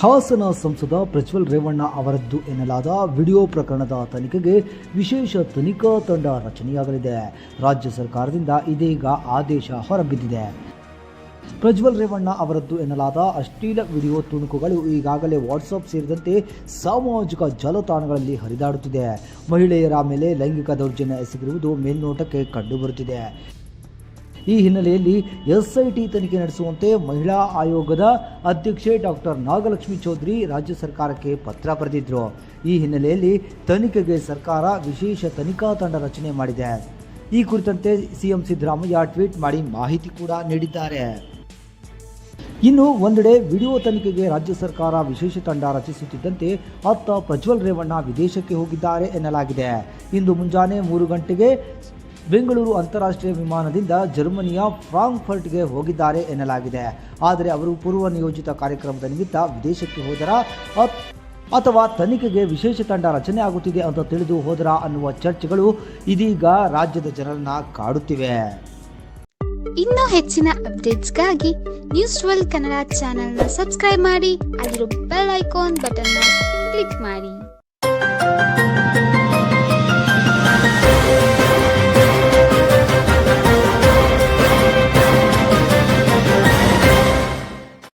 ಹಾಸನ ಸಂಸದ ಪ್ರಜ್ವಲ್ ರೇವಣ್ಣ ಅವರದ್ದು ಎನ್ನಲಾದ ವಿಡಿಯೋ ಪ್ರಕರಣದ ತನಿಖೆಗೆ ವಿಶೇಷ ತನಿಖಾ ತಂಡ ರಚನೆಯಾಗಲಿದೆ. ರಾಜ್ಯ ಸರ್ಕಾರದಿಂದ ಇದೀಗ ಆದೇಶ ಹೊರಬಿದ್ದಿದೆ. ಪ್ರಜ್ವಲ್ ರೇವಣ್ಣ ಅವರದ್ದು ಎನ್ನಲಾದ ಅಶ್ಲೀಲ ವಿಡಿಯೋ ತುಣುಕುಗಳು ಈಗಾಗಲೇ ವಾಟ್ಸಪ್ ಸೇರಿದಂತೆ ಸಾಮಾಜಿಕ ಜಾಲತಾಣಗಳಲ್ಲಿ ಹರಿದಾಡುತ್ತಿದೆ. ಮಹಿಳೆಯರ ಮೇಲೆ ಲೈಂಗಿಕ ದೌರ್ಜನ್ಯ ಎಸಗಿರುವುದು ಮೇಲ್ನೋಟಕ್ಕೆ ಕಂಡುಬರುತ್ತಿದೆ. ಈ ಹಿನ್ನೆಲೆಯಲ್ಲಿ ಎಸ್ಐಟಿ ತನಿಖೆ ನಡೆಸುವಂತೆ ಮಹಿಳಾ ಆಯೋಗದ ಅಧ್ಯಕ್ಷೆ ಡಾಕ್ಟರ್ ನಾಗಲಕ್ಷ್ಮಿ ಚೌಧರಿ ರಾಜ್ಯ ಸರ್ಕಾರಕ್ಕೆ ಪತ್ರ ಬರೆದಿದ್ದರು ಈ ಹಿನ್ನೆಲೆಯಲ್ಲಿ ತನಿಖೆಗೆ ಸರ್ಕಾರ ವಿಶೇಷ ತನಿಖಾ ತಂಡ ರಚನೆ ಮಾಡಿದೆ. ಈ ಕುರಿತಂತೆ ಸಿಎಂ ಸಿದ್ದರಾಮಯ್ಯ ಟ್ವೀಟ್ ಮಾಡಿ ಮಾಹಿತಿ ಕೂಡ ನೀಡಿದ್ದಾರೆ. ಇನ್ನು ಒಂದೆಡೆ ವಿಡಿಯೋ ತನಿಖೆಗೆ ರಾಜ್ಯ ಸರ್ಕಾರ ವಿಶೇಷ ತಂಡ ರಚಿಸುತ್ತಿದ್ದಂತೆ ಅತ್ತ ಪ್ರಜ್ವಲ್ ರೇವಣ್ಣ ವಿದೇಶಕ್ಕೆ ಹೋಗಿದ್ದಾರೆ ಎನ್ನಲಾಗಿದೆ. ಇಂದು ಮುಂಜಾನೆ ಮೂರು ಗಂಟೆಗೆ ಬೆಂಗಳೂರು ಅಂತಾರಾಷ್ಟ್ರೀಯ ವಿಮಾನದಿಂದ ಜರ್ಮನಿಯ ಫ್ರಾಂಕ್ಫರ್ಟ್ಗೆ ಹೋಗಿದ್ದಾರೆ ಎನ್ನಲಾಗಿದೆ. ಆದರೆ ಅವರು ಪೂರ್ವ ನಿಯೋಜಿತ ಕಾರ್ಯಕ್ರಮದ ನಿಮಿತ್ತ ವಿದೇಶಕ್ಕೆ ಹೋದರ ಅಥವಾ ತನಿಖೆಗೆ ವಿಶೇಷ ತಂಡ ರಚನೆ ಆಗುತ್ತಿದೆ ಅಂತ ತಿಳಿದು ಹೋದರ ಅನ್ನುವ ಚರ್ಚೆಗಳು ಇದೀಗ ರಾಜ್ಯದ ಜನರನ್ನ ಕಾಡುತ್ತಿವೆ. ಇನ್ನೂ ಹೆಚ್ಚಿನ ಅಪ್ಡೇಟ್ಸ್ಗಾಗಿ ನ್ಯೂಸ್ ಟ್ವೆಲ್ ಕನ್ನಡ ಚಾನೆಲ್ನ ಸಬ್ಸ್ಕ್ರೈಬ್ ಮಾಡಿ ಅದರ ಬೆಲ್ ಐಕಾನ್ ಬಟನ್ನ ಕ್ಲಿಕ್ ಮಾಡಿ.